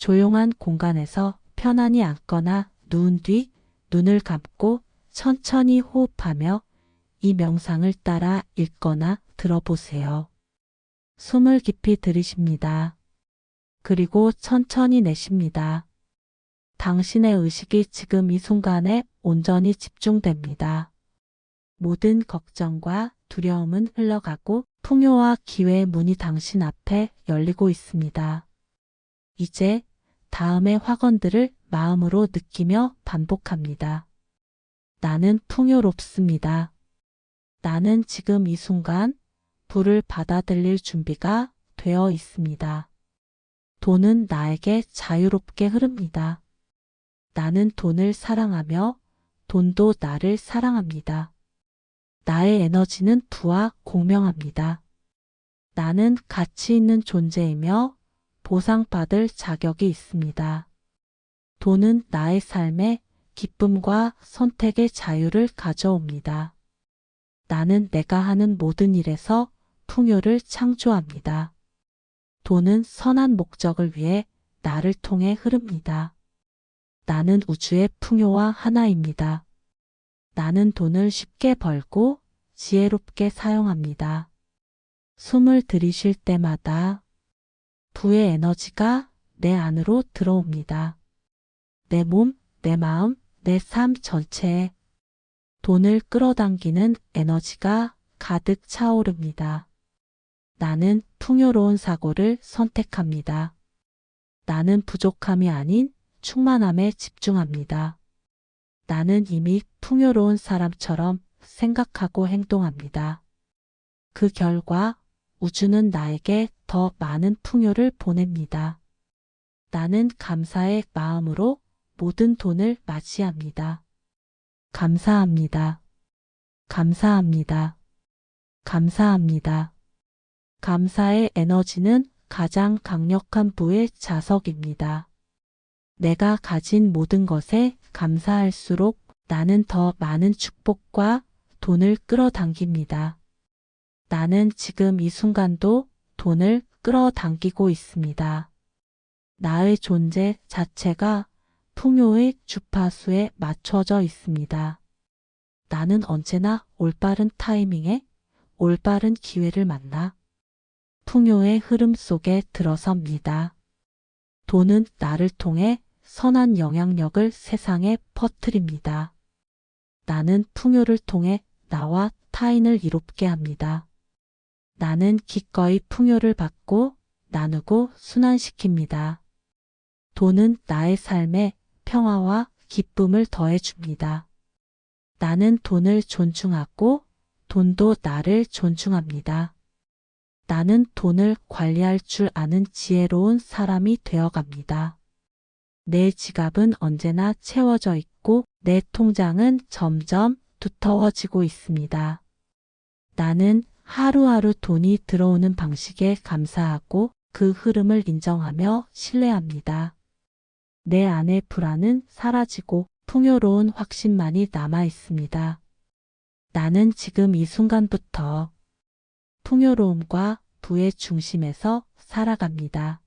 조용한 공간에서 편안히 앉거나 누운 뒤 눈을 감고 천천히 호흡하며 이 명상을 따라 읽거나 들어보세요. 숨을 깊이 들이쉽니다. 그리고 천천히 내쉽니다. 당신의 의식이 지금 이 순간에 온전히 집중됩니다. 모든 걱정과 두려움은 흘러가고 풍요와 기회의 문이 당신 앞에 열리고 있습니다. 이제 다음의 확언들을 마음으로 느끼며 반복합니다. 나는 풍요롭습니다. 나는 지금 이 순간 불을 받아들일 준비가 되어 있습니다. 돈은 나에게 자유롭게 흐릅니다. 나는 돈을 사랑하며 돈도 나를 사랑합니다. 나의 에너지는 부와 공명합니다. 나는 가치 있는 존재이며 보상받을 자격이 있습니다. 돈은 나의 삶에 기쁨과 선택의 자유를 가져옵니다. 나는 내가 하는 모든 일에서 풍요를 창조합니다. 돈은 선한 목적을 위해 나를 통해 흐릅니다. 나는 우주의 풍요와 하나입니다. 나는 돈을 쉽게 벌고 지혜롭게 사용합니다. 숨을 들이쉴 때마다 부의 에너지가 내 안으로 들어옵니다. 내 몸, 내 마음, 내 삶 전체에 돈을 끌어당기는 에너지가 가득 차오릅니다. 나는 풍요로운 사고를 선택합니다. 나는 부족함이 아닌 충만함에 집중합니다. 나는 이미 풍요로운 사람처럼 생각하고 행동합니다. 그 결과 우주는 나에게 더 많은 풍요를 보냅니다. 나는 감사의 마음으로 모든 돈을 맞이합니다. 감사합니다. 감사합니다. 감사합니다. 감사의 에너지는 가장 강력한 부의 자석입니다. 내가 가진 모든 것에 감사할수록 나는 더 많은 축복과 돈을 끌어당깁니다. 나는 지금 이 순간도 돈을 끌어당기고 있습니다. 나의 존재 자체가 풍요의 주파수에 맞춰져 있습니다. 나는 언제나 올바른 타이밍에 올바른 기회를 만나 풍요의 흐름 속에 들어섭니다. 돈은 나를 통해 선한 영향력을 세상에 퍼뜨립니다. 나는 풍요를 통해 나와 타인을 이롭게 합니다. 나는 기꺼이 풍요를 받고 나누고 순환시킵니다. 돈은 나의 삶에 평화와 기쁨을 더해줍니다. 나는 돈을 존중하고 돈도 나를 존중합니다. 나는 돈을 관리할 줄 아는 지혜로운 사람이 되어갑니다. 내 지갑은 언제나 채워져 있고 내 통장은 점점 두터워지고 있습니다. 나는 하루하루 돈이 들어오는 방식에 감사하고 그 흐름을 인정하며 신뢰합니다. 내 안의 불안은 사라지고 풍요로운 확신만이 남아 있습니다. 나는 지금 이 순간부터 풍요로움과 부의 중심에서 살아갑니다.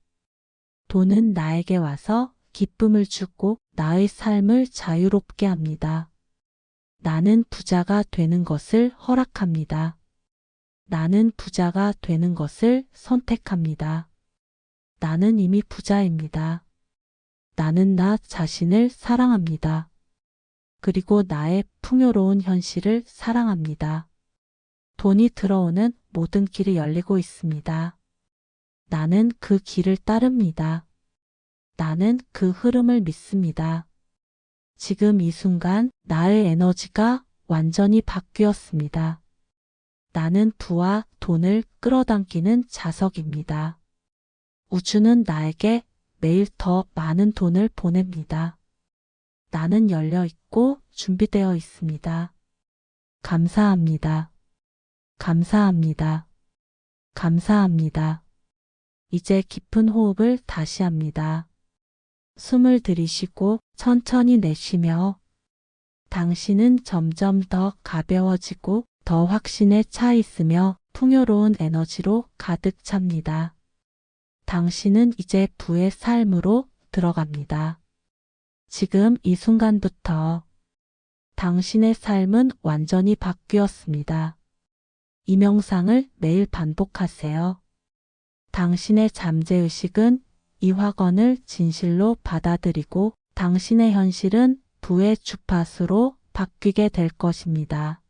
돈은 나에게 와서 기쁨을 주고 나의 삶을 자유롭게 합니다. 나는 부자가 되는 것을 허락합니다. 나는 부자가 되는 것을 선택합니다. 나는 이미 부자입니다. 나는 나 자신을 사랑합니다. 그리고 나의 풍요로운 현실을 사랑합니다. 돈이 들어오는 모든 길이 열리고 있습니다. 나는 그 길을 따릅니다. 나는 그 흐름을 믿습니다. 지금 이 순간 나의 에너지가 완전히 바뀌었습니다. 나는 부와 돈을 끌어당기는 자석입니다. 우주는 나에게 매일 더 많은 돈을 보냅니다. 나는 열려 있고 준비되어 있습니다. 감사합니다. 감사합니다. 감사합니다. 이제 깊은 호흡을 다시 합니다. 숨을 들이쉬고 천천히 내쉬며 당신은 점점 더 가벼워지고 더 확신에 차 있으며 풍요로운 에너지로 가득 찹니다. 당신은 이제 부의 삶으로 들어갑니다. 지금 이 순간부터 당신의 삶은 완전히 바뀌었습니다. 이 명상을 매일 반복하세요. 당신의 잠재의식은 이 확언을 진실로 받아들이고 당신의 현실은 부의 주파수로 바뀌게 될 것입니다.